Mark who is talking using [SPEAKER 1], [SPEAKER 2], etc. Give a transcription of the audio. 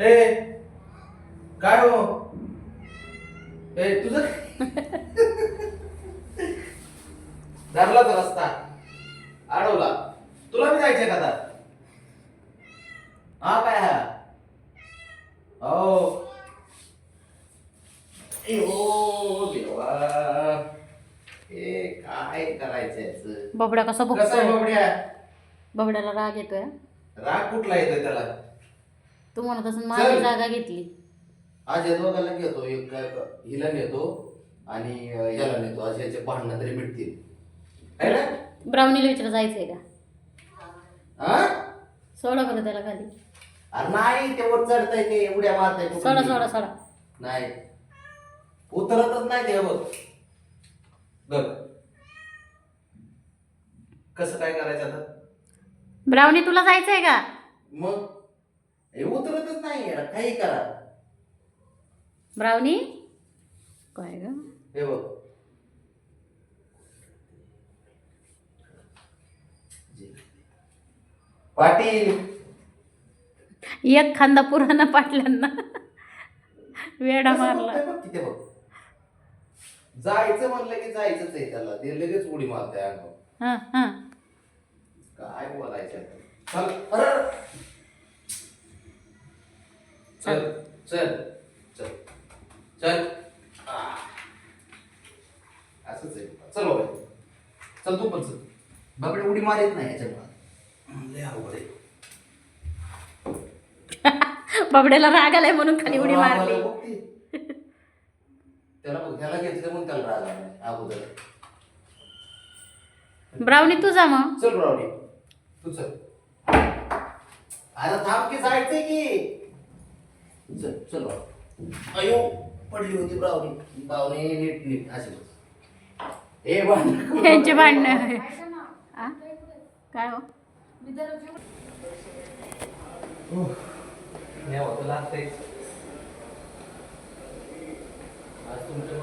[SPEAKER 1] ए काय हो? ए तुझं? धरलाच रस्ता. अडवला. तुला बी जायचंय का आता? हा काय हा? हो. ए हो देवा. हे काय करायचं याचं?
[SPEAKER 2] बबड्या कसा
[SPEAKER 1] कसं आहे
[SPEAKER 2] बघतोय
[SPEAKER 1] बाबड्या?
[SPEAKER 2] बबड्याला राग येतोय.
[SPEAKER 1] राग कुठला येतोय त्याला?
[SPEAKER 2] तू म्हणत असून माझी
[SPEAKER 1] चल.
[SPEAKER 2] जागा घेतली.
[SPEAKER 1] आज यजमानाला घेतो एक काय हिला नेतो आणि अं, याला नेतो. आज याचे भांडणं तरी मिटतील. है ना?
[SPEAKER 2] ब्राउनीला विचार जायचंय का?
[SPEAKER 1] हा
[SPEAKER 2] सोडा बरं त्याला खाली.
[SPEAKER 1] अरे नाही ते वर चढताय ते उड्या मारताय कुठून?
[SPEAKER 2] सोडा. सोडा सोडा.
[SPEAKER 1] नाही. उतरतच नाही ते बघ. बघ. कसं काय करायचं आता?
[SPEAKER 2] ब्राउनी तुला जायचंय का?
[SPEAKER 1] मग? हे उतरतच नाही यार, काही करा.
[SPEAKER 2] ब्राउनी काय ग?
[SPEAKER 1] हे बघ. पाटील.
[SPEAKER 2] एक खांदा पुराणा पाटल्यांना वेडा मारला.
[SPEAKER 1] बघ बघ. जायचं म्हणलं की जायचंच आहे त्याला. ते लगेच उडी मारतंय अंगावर
[SPEAKER 2] हा हा.
[SPEAKER 1] काय बोलायचं? चल. अरे. चल. चल. चल. चल. असंच आहे. चल बाबा. चल तू पण चल. बाबडे उडी मारित नाही याच्यामुळे. लय अवघड आहे.
[SPEAKER 2] बबड्याला राग आलाय म्हणून खाली उडी मारली.
[SPEAKER 1] त्याला ह्याला घेतलं म्हणून त्याला राग आला अगोदर.
[SPEAKER 2] ब्राउनी तू जा मग.
[SPEAKER 1] चल ब्रावणी. तू चल. अरे थांब की जायचंय की. चल चल बाबा. अयो पडली होती ब्रावणी ब्रावणी नीट नीट. अशी बस. ए भांडण
[SPEAKER 2] यांचे भांडणं? काय हो?
[SPEAKER 1] लागतंय आज तुमच्या